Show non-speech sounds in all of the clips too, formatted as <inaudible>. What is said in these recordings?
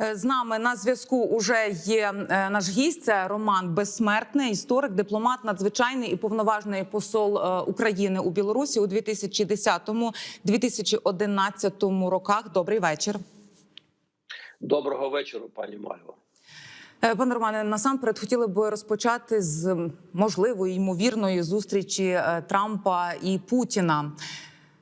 Е, З нами на зв'язку уже є е, наш гість. Це Роман Безсмертний, історик, дипломат, надзвичайний і повноважний посол е, України у Білорусі у 2010-2011 роках. Добрий вечір. Доброго вечора, пані Мальва. Пане Романе, насамперед хотіли б розпочати з можливої ймовірної зустрічі Трампа і Путіна.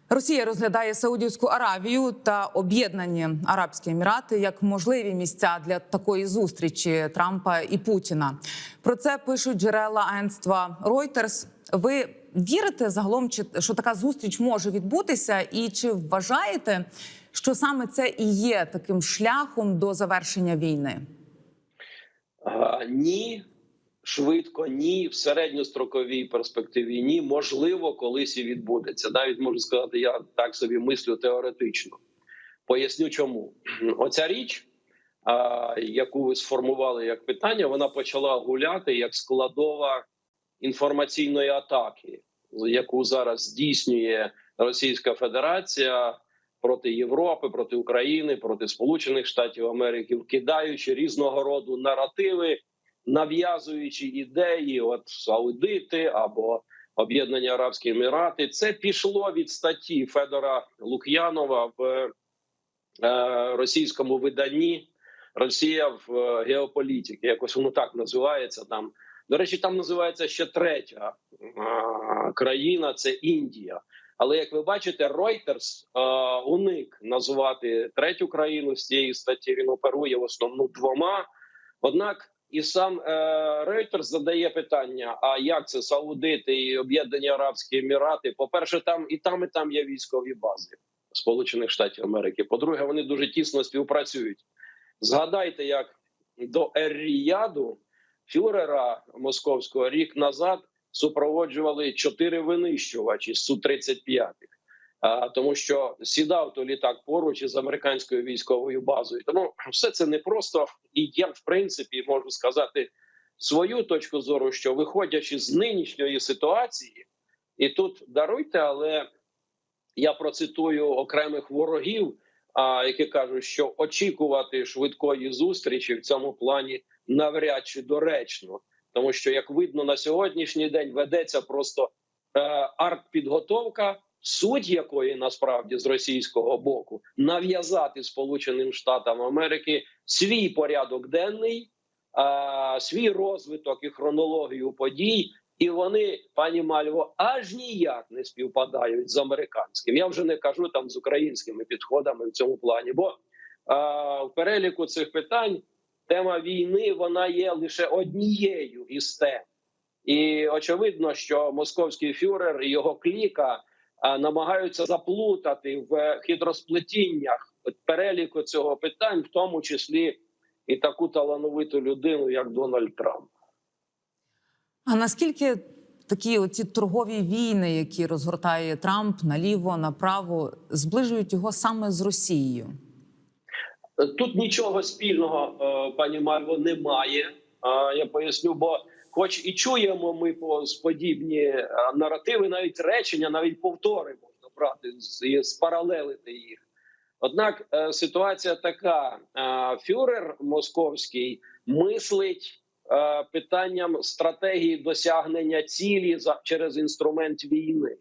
Росія розглядає Саудівську Аравію та Об'єднані Арабські Емірати як можливі місця для такої зустрічі Трампа і Путіна. Про це пишуть джерела агентства Reuters. Ви вірите загалом, чи що така зустріч може відбутися, і чи вважаєте, що саме це і є таким шляхом до завершення війни? А, ні, швидко, ні, в середньостроковій перспективі ні. Можливо, колись і відбудеться. Навіть можу сказати, я так собі мислю теоретично. Поясню, чому <clears throat> оця річ, яку ви сформували як питання, вона почала гуляти як складова інформаційної атаки, яку зараз здійснює Російська Федерація проти Європи, проти України, проти Сполучених Штатів Америки, вкидаючи різного роду наративи, нав'язуючи ідеї, от аудити або Об'єднані Арабські Емірати. Це пішло від статті Федора Лук'янова в е, російському виданні Росія в е, геополітиці. Якось воно так називається там. До речі, там називається ще третя а, країна це Індія. Але як ви бачите, Reuters е, уник назвати третю країну з цієї статті. Він оперує в основному двома. Однак і сам Reuters задає питання: а як це Саудити і Об'єднані Арабські Емірати? По перше, там і там, і там є військові бази Сполучених Штатів Америки. По-друге, вони дуже тісно співпрацюють. Згадайте, як до Ер-Ріяду фюрера московського рік назад супроводжували чотири винищувачі су 35 а, тому що сідав то літак поруч із американською військовою базою. Тому все це непросто, і я в принципі можу сказати свою точку зору, що виходячи з нинішньої ситуації, і тут даруйте, але я процитую окремих ворогів, а які кажуть, що очікувати швидкої зустрічі в цьому плані навряд чи доречно, тому що як видно на сьогоднішній день ведеться просто е, артпідготовка, суть якої насправді з російського боку нав'язати Сполученим Штатам Америки свій порядок денний, свій розвиток і хронологію подій. І вони, пані Мальво, аж ніяк не співпадають з американським. Я вже не кажу там з українськими підходами в цьому плані. Бо е, в переліку цих питань тема війни вона є лише однією із тем. І очевидно, що московський фюрер і його кліка намагаються заплутати в хитросплетіннях переліку цього питань, в тому числі і таку талановиту людину, як Дональд Трамп. А наскільки такі оці торгові війни, які розгортає Трамп наліво, направо, зближують його саме з Росією? Тут нічого спільного, е, пані Марво, немає. Я поясню, бо, хоч і чуємо ми по подібні е, наративи, навіть речення, навіть повтори можна брати з спаралелити їх. Однак е, ситуація така: е, фюрер московський мислить питанням стратегії досягнення цілі через інструмент війни.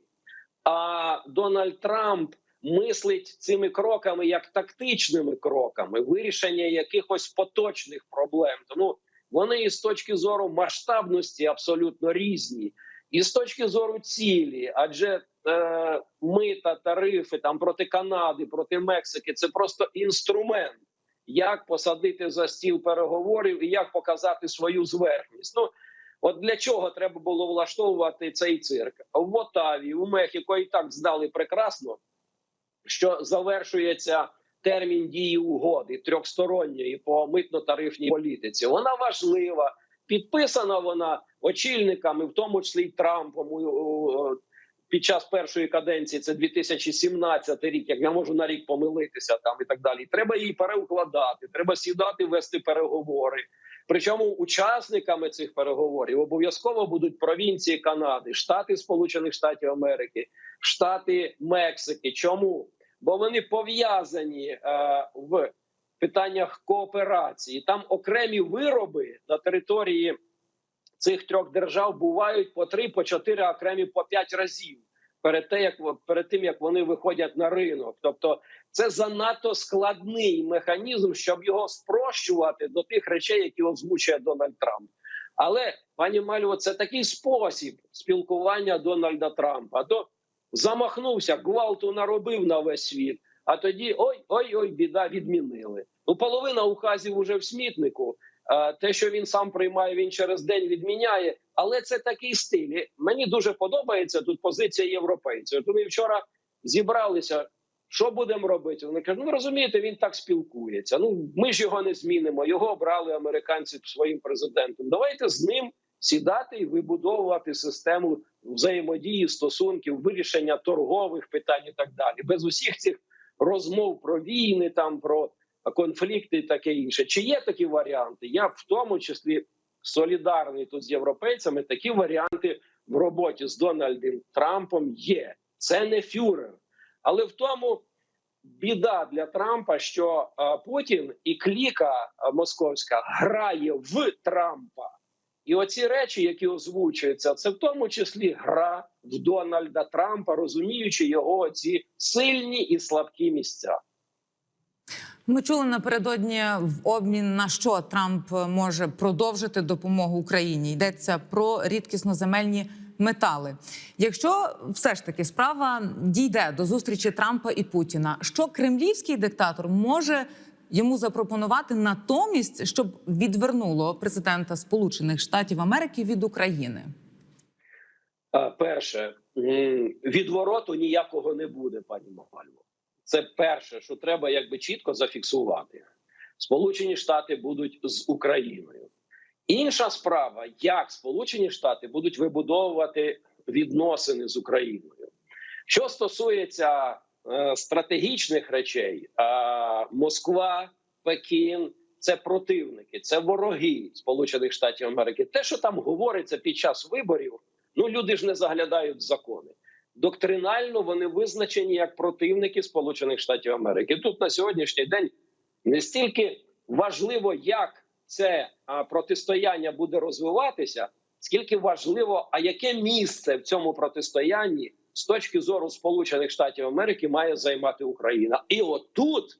А Дональд Трамп мислить цими кроками як тактичними кроками вирішення якихось поточних проблем. Тому вони з точки зору масштабності абсолютно різні, і з точки зору цілі, адже е, мита, тарифи там проти Канади, проти Мексики це просто інструмент, як посадити за стіл переговорів і як показати свою зверхність. Ну От для чого треба було влаштовувати цей цирк в Отаві, у Мехіко і так здали прекрасно, що завершується термін дії угоди трьохсторонньої по митно-тарифній політиці. Вона важлива, підписана вона очільниками, в тому числі й Трампом. Під час першої каденції це 2017 рік. Як я можу на рік помилитися, там і так далі. Треба її переукладати, треба сідати, вести переговори. Причому учасниками цих переговорів обов'язково будуть провінції Канади, Штати Сполучених Штатів Америки, Штати Мексики. Чому? Бо вони пов'язані е, в питаннях кооперації. Там окремі вироби на території цих трьох держав бувають по три, по чотири, окремі по п'ять разів перед те, як перед тим як вони виходять на ринок. Тобто, це занадто складний механізм, щоб його спрощувати до тих речей, які озвучує Дональд Трамп. Але пані Мальво, це такий спосіб спілкування Дональда Трампа. То замахнувся, гвалту наробив на весь світ. А тоді ой, ой, біда відмінили. Ну, половина указів уже в смітнику. Те, що він сам приймає, він через день відміняє. Але це такий стиль. І Мені дуже подобається тут позиція європейців. Вони вчора зібралися. Що будемо робити? Вони кажуть, ну розумієте, він так спілкується. Ну ми ж його не змінимо. Його обрали американці своїм президентом. Давайте з ним сідати і вибудовувати систему взаємодії, стосунків, вирішення торгових питань і так далі. Без усіх цих розмов про війни, там про конфлікти і таке інше. Чи є такі варіанти? Я в тому числі солідарний тут з європейцями. Такі варіанти в роботі з Дональдом Трампом є. Це не фюрер, але в тому. Біда для Трампа, що е, Путін і кліка е, московська грає в Трампа, і оці речі, які озвучуються, це в тому числі гра в Дональда Трампа, розуміючи його ці сильні і слабкі місця. Ми чули напередодні в обмін на що Трамп може продовжити допомогу Україні. Йдеться про рідкісноземельні метали. Якщо все ж таки справа дійде до зустрічі Трампа і Путіна, що кремлівський диктатор може йому запропонувати натомість, щоб відвернуло президента Сполучених Штатів Америки від України? Е, Перше, відвороту ніякого не буде, пані Махальво. Це перше, що треба якби чітко зафіксувати. Сполучені Штати будуть з Україною. Інша справа, як Сполучені Штати будуть вибудовувати відносини з Україною. Що стосується стратегічних речей, е, Москва, Пекін це противники, це вороги Сполучених Штатів Америки. Те, що там говориться під час виборів, ну люди ж не заглядають закони. Доктринально вони визначені як противники Сполучених Штатів Америки. Тут на сьогоднішній день не стільки важливо, як це протистояння буде розвиватися, скільки важливо, а яке місце в цьому протистоянні з точки зору Сполучених Штатів Америки має займати Україна. І отут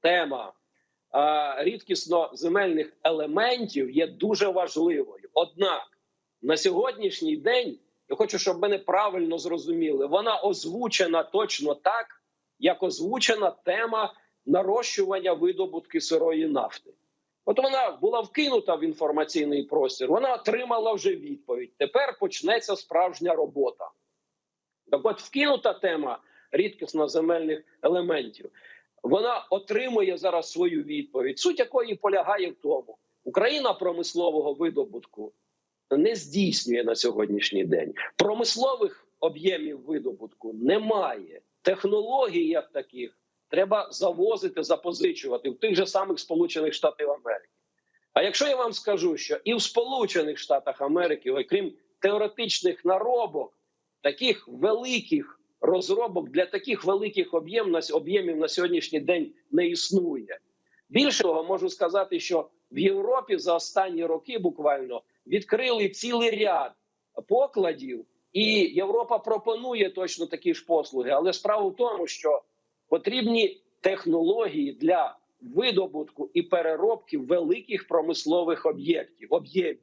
тема а, рідкісно земельних елементів є дуже важливою. Однак на сьогоднішній день я хочу, щоб мене правильно зрозуміли. Вона озвучена точно так, як озвучена тема нарощування видобутки сирої нафти. От вона була вкинута в інформаційний простір, вона отримала вже відповідь. Тепер почнеться справжня робота. Так от вкинута тема рідкісно земельних елементів. Вона отримує зараз свою відповідь, суть якої полягає в тому, Україна промислового видобутку не здійснює на сьогоднішній день. Промислових об'ємів видобутку немає. Технологій як таких треба завозити, запозичувати в тих же самих Сполучених Штатів Америки. А якщо я вам скажу, що і в Сполучених Штатах Америки, окрім теоретичних наробок, таких великих розробок для таких великих об'єм об'ємів на сьогоднішній день не існує. Більше того, можу сказати, що в Європі за останні роки буквально відкрили цілий ряд покладів, і Європа пропонує точно такі ж послуги. Але справа в тому, що потрібні технології для видобутку і переробки великих промислових об'єктів об'ємів.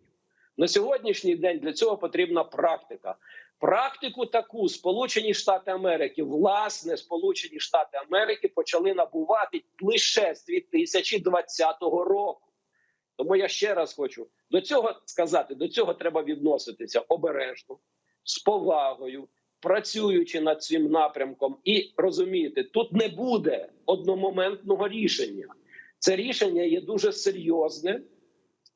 На сьогоднішній день для цього потрібна практика. Практику таку Сполучені Штати Америки, власне, Сполучені Штати Америки почали набувати лише з 2020 року. Тому я ще раз хочу до цього сказати: до цього треба відноситися обережно, з повагою, працюючи над цим напрямком, і розумієте, тут не буде одномоментного рішення. Це рішення є дуже серйозне,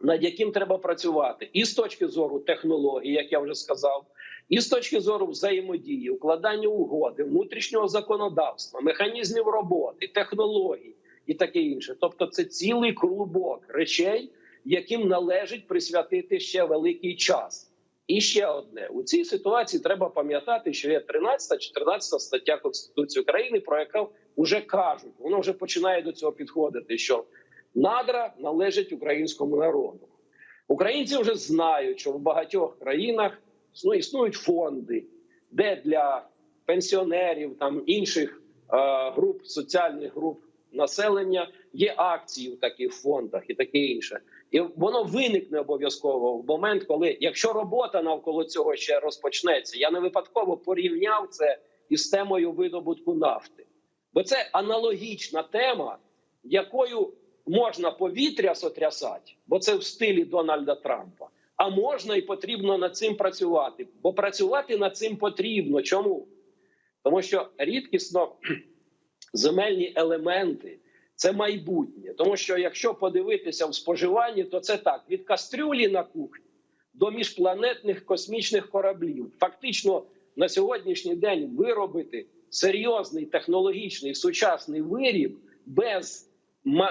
над яким треба працювати, і з точки зору технології, як я вже сказав, і з точки зору взаємодії, укладання угоди, внутрішнього законодавства, механізмів роботи, технологій і таке інше. Тобто, це цілий клубок речей, яким належить присвятити ще великий час. І ще одне у цій ситуації треба пам'ятати, що є 13 14 стаття Конституції України, про яку вже кажуть, воно вже починає до цього підходити. Що надра належить українському народу. Українці вже знають, що в багатьох країнах ну, існують фонди, де для пенсіонерів там інших е, груп соціальних груп населення є акції в таких фондах і таке інше. І воно виникне обов'язково в момент, коли якщо робота навколо цього ще розпочнеться, я не випадково порівняв це із темою видобутку нафти, бо це аналогічна тема, якою можна повітря сотрясати, бо це в стилі Дональда Трампа. А можна і потрібно над цим працювати, бо працювати над цим потрібно. Чому? Тому що рідкісно <clears throat> земельні елементи це майбутнє. Тому що якщо подивитися в споживанні, то це так: від кастрюлі на кухні до міжпланетних космічних кораблів. Фактично на сьогоднішній день виробити серйозний технологічний сучасний виріб без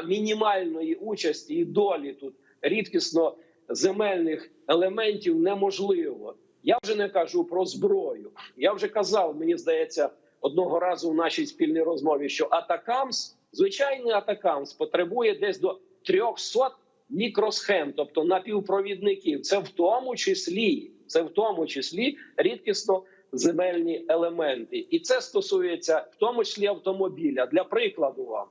мінімальної участі і долі тут рідкісно земельних елементів неможливо. Я вже не кажу про зброю. Я вже казав, мені здається, одного разу в нашій спільній розмові, що Атакамс, звичайний Атакамс, потребує десь до 300 мікросхем, тобто напівпровідників. Це в тому числі, це в тому числі рідкісно земельні елементи, і це стосується в тому числі автомобіля. Для прикладу вам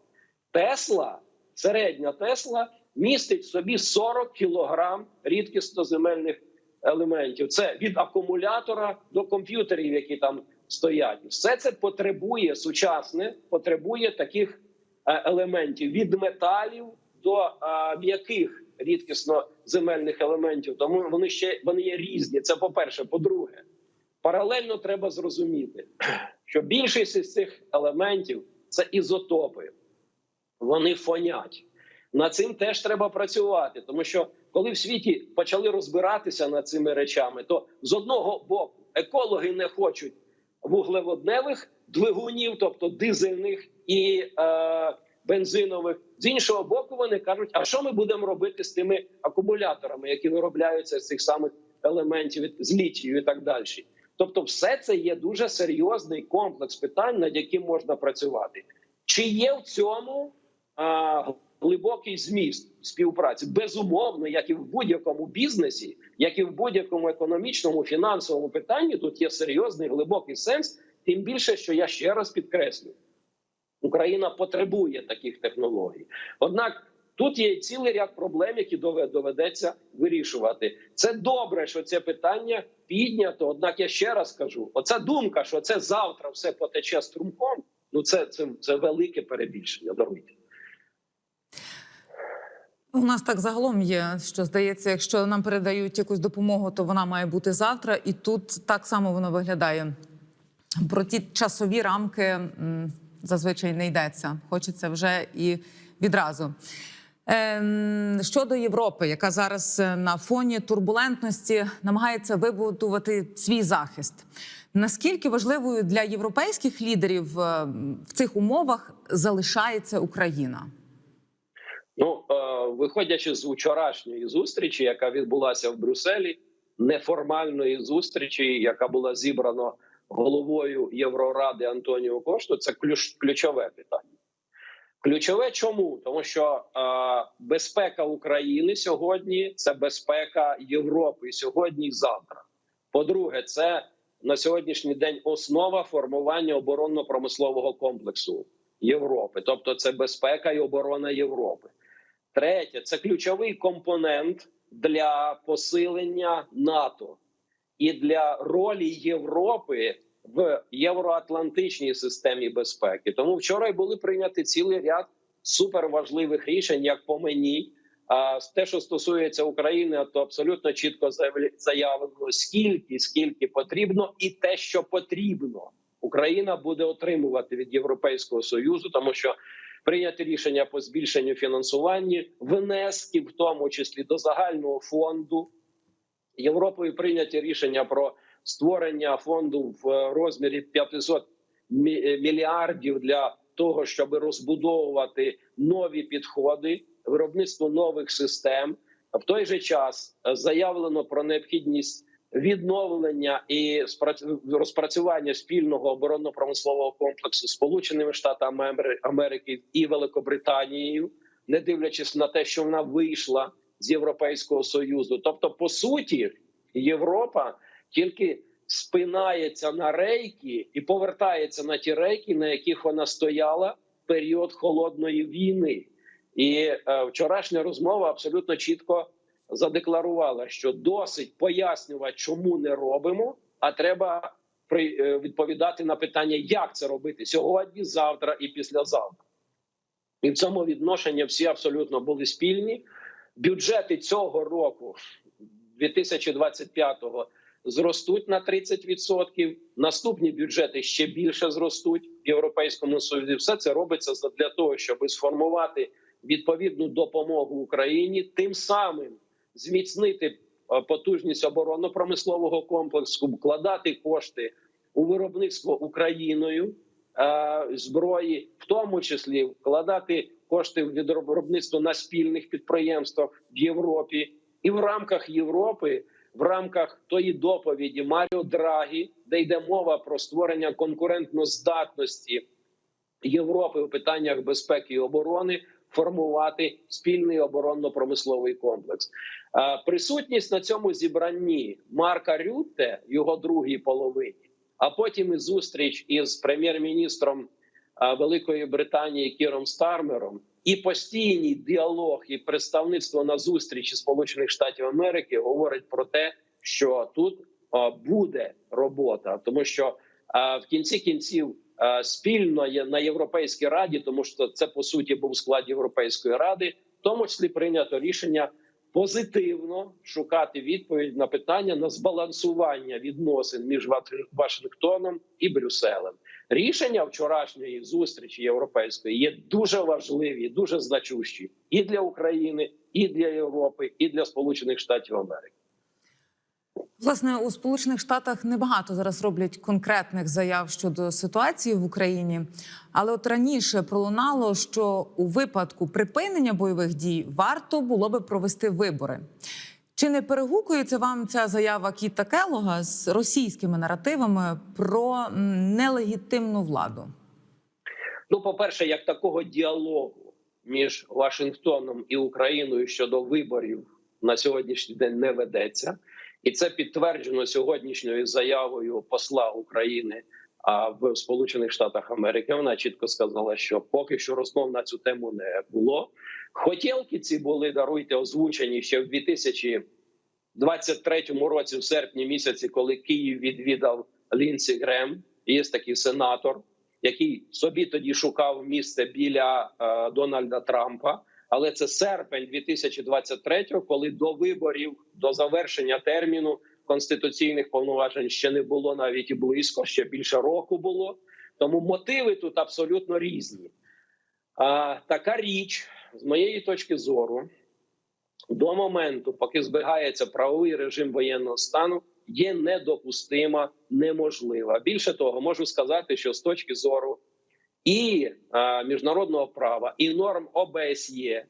Тесла, середня Тесла містить в собі 40 кілограм рідкісно земельних елементів. Це від акумулятора до комп'ютерів, які там стоять. Все це потребує сучасне, потребує таких е, елементів від металів до е, м'яких рідкісно земельних елементів. Тому вони ще вони є різні. Це по перше. По-друге, паралельно треба зрозуміти, що більшість із цих елементів це ізотопи. Вони фонять. Над цим теж треба працювати, тому що коли в світі почали розбиратися над цими речами, то з одного боку екологи не хочуть вуглеводневих двигунів, тобто дизельних і е, бензинових. З іншого боку, вони кажуть: а що ми будемо робити з тими акумуляторами, які виробляються з цих самих елементів з літію і так далі. Тобто, все це є дуже серйозний комплекс питань, над яким можна працювати. Чи є в цьому глибокий зміст співпраці? Безумовно, як і в будь-якому бізнесі, як і в будь-якому економічному фінансовому питанні, тут є серйозний глибокий сенс. Тим більше, що я ще раз підкреслю, Україна потребує таких технологій. Однак тут є цілий ряд проблем, які дове- доведеться вирішувати. Це добре, що це питання піднято. Однак я ще раз кажу: оця думка, що це завтра все потече струмком. Ну це, це, це велике перебільшення. Даруйте. У нас так загалом є, що здається, якщо нам передають якусь допомогу, то вона має бути завтра, і тут так само воно виглядає. Про ті часові рамки зазвичай не йдеться. Хочеться вже і відразу. Ем, Щодо Європи, яка зараз е, на фоні турбулентності намагається вибудувати свій захист. Наскільки важливою для європейських лідерів е, в цих умовах залишається Україна? Ну, е, виходячи з вчорашньої зустрічі, яка відбулася в Брюсселі, неформальної зустрічі, яка була зібрана головою Євроради Антоніо Кошту, це ключ, ключове питання. Ключове чому? Тому що е, безпека України сьогодні це безпека Європи сьогодні і завтра. По-друге, це на сьогоднішній день основа формування оборонно-промислового комплексу Європи, тобто це безпека і оборона Європи. Третє це ключовий компонент для посилення НАТО і для ролі Європи в євроатлантичній системі безпеки. Тому вчора й були прийняті цілий ряд суперважливих рішень, як по мені. А те, що стосується України, то абсолютно чітко заявлено скільки, скільки потрібно, і те, що потрібно, Україна буде отримувати від Європейського союзу, тому що прийняти рішення по збільшенню фінансування, внески, в тому числі до загального фонду. Європою прийняті рішення про створення фонду в розмірі 500 мільярдів для того, щоб розбудовувати нові підходи, виробництво нових систем. В той же час е, заявлено про необхідність відновлення і розпрацювання спільного оборонно-промислового комплексу Сполученими Штатами Америки і Великобританією, не дивлячись на те, що вона вийшла з Європейського союзу. Тобто, по суті, Європа тільки спинається на рейки і повертається на ті рейки, на яких вона стояла в період холодної війни. І е, вчорашня розмова абсолютно чітко задекларувала, що досить пояснювати, чому не робимо, а треба е, відповідати на питання, як це робити сьогодні, завтра і післязавтра. І в цьому відношенні всі абсолютно були спільні. Бюджети цього року, 2025-го, зростуть на 30%. Наступні бюджети ще більше зростуть в Європейському Союзі. Все це робиться для того, щоб сформувати відповідну допомогу Україні, тим самим зміцнити е, потужність оборонно-промислового комплексу, вкладати кошти у виробництво Україною е, зброї, в тому числі вкладати кошти в виробництво на спільних підприємствах в Європі і в рамках Європи. В рамках тої доповіді Маріо Драгі, де йде мова про створення конкурентноздатності Європи у питаннях безпеки і оборони, формувати спільний оборонно-промисловий комплекс. Присутність на цьому зібранні Марка Рютте, його другій половині, а потім і зустріч із прем'єр-міністром Великої Британії Кіром Стармером, і постійний діалог і представництво на зустрічі Сполучених Штатів Америки говорить про те, що тут буде робота, тому що в кінці кінців спільно є на європейській раді, тому що це по суті був склад Європейської ради, в тому числі прийнято рішення позитивно шукати відповідь на питання на збалансування відносин між Вашингтоном і Брюсселем. Рішення вчорашньої зустрічі європейської є дуже важливі, дуже значущі і для України, і для Європи, і для Сполучених Штатів Америки. Власне, у Сполучених Штатах небагато зараз роблять конкретних заяв щодо ситуації в Україні, але от раніше пролунало, що у випадку припинення бойових дій варто було би провести вибори. Чи не перегукується вам ця заява Кіта Келога з російськими наративами про нелегітимну владу? Ну, по-перше, як такого діалогу між Вашингтоном і Україною щодо виборів на сьогоднішній день не ведеться, і це підтверджено сьогоднішньою заявою посла України в Сполучених Штатах Америки. Вона чітко сказала, що поки що розмов на цю тему не було. Хотілки ці були даруйте озвучені ще в 2023 році, в серпні місяці, коли Київ відвідав Лінсі Грем. Є такий сенатор який собі тоді шукав місце біля е, Дональда Трампа. Але це серпень 2023-го, коли до виборів, до завершення терміну конституційних повноважень ще не було навіть і близько, ще більше року було. Тому мотиви тут абсолютно різні. А, така річ, з моєї точки зору, до моменту, поки зберігається правовий режим воєнного стану, є недопустима, неможлива. Більше того, можу сказати, що з точки зору і а, міжнародного права, і норм ОБСЄ,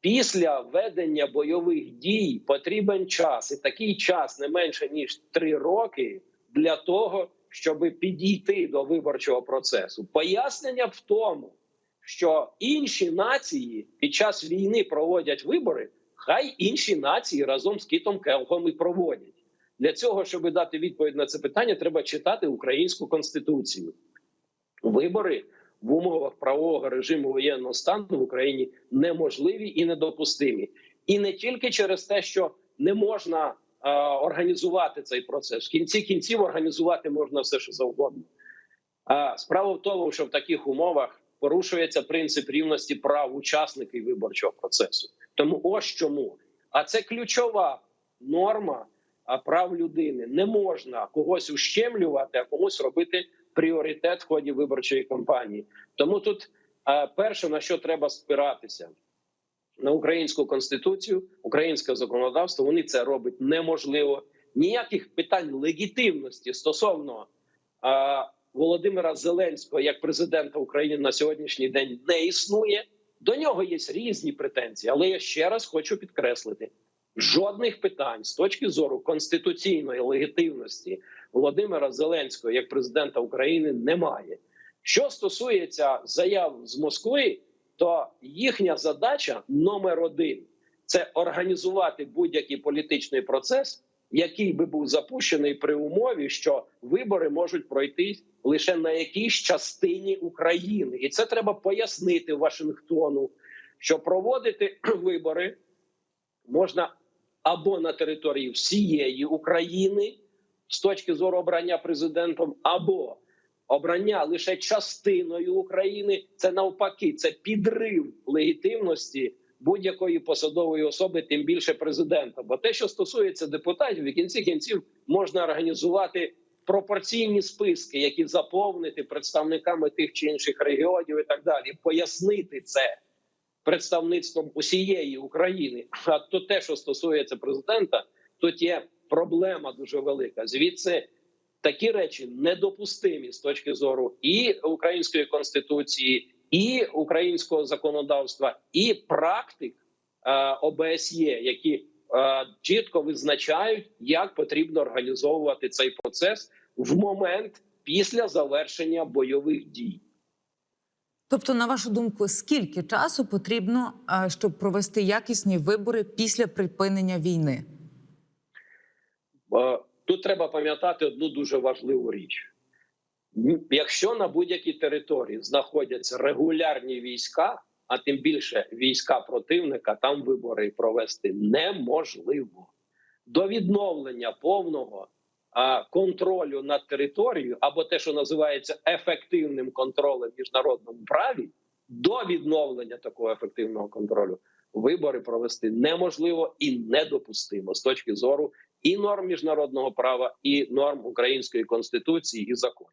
після ведення бойових дій потрібен час, і такий час не менше ніж три роки для того, щоб підійти до виборчого процесу. Пояснення в тому, що інші нації під час війни проводять вибори, хай інші нації разом з Кітом Келгом і проводять. Для цього, щоб дати відповідь на це питання, треба читати українську конституцію. Вибори в умовах правового режиму воєнного стану в Україні неможливі і недопустимі, і не тільки через те, що не можна е, організувати цей процес. В кінці кінців організувати можна все, що завгодно. А справа в тому, що в таких умовах порушується принцип рівності прав учасників виборчого процесу. Тому ось чому. А це ключова норма прав людини. Не можна когось ущемлювати, а комусь робити пріоритет в ході виборчої кампанії. Тому тут а, перше на що треба спиратися. На українську конституцію, українське законодавство вони це робить неможливо. Ніяких питань легітимності стосовно а, Володимира Зеленського як президента України на сьогоднішній день не існує. До нього є різні претензії, але я ще раз хочу підкреслити: жодних питань з точки зору конституційної легітимності Володимира Зеленського як президента України немає. Що стосується заяв з Москви, то їхня задача номер один це організувати будь-який політичний процес, який би був запущений при умові, що вибори можуть пройти лише на якійсь частині України, і це треба пояснити Вашингтону, що проводити <clears throat> вибори можна або на території всієї України з точки зору обрання президентом, або обрання лише частиною України. Це навпаки, це підрив легітимності будь-якої посадової особи, тим більше президента. Бо те, що стосується депутатів, в кінці кінців можна організувати пропорційні списки, які заповнити представниками тих чи інших регіонів, і так далі, пояснити це представництвом усієї України. А то те, що стосується президента, тут є проблема дуже велика. Звідси такі речі недопустимі з точки зору і української конституції, і українського законодавства, і практик е, ОБСЄ, які е, чітко визначають, як потрібно організовувати цей процес в момент після завершення бойових дій. Тобто, на вашу думку, скільки часу потрібно, е, щоб провести якісні вибори після припинення війни? Тут треба пам'ятати одну дуже важливу річ: якщо на будь-якій території знаходяться регулярні війська, а тим більше війська противника, там вибори провести неможливо. До відновлення повного контролю над територією, або те, що називається ефективним контролем в міжнародному праві, до відновлення такого ефективного контролю вибори провести неможливо і недопустимо з точки зору і норм міжнародного права, і норм української конституції і законів.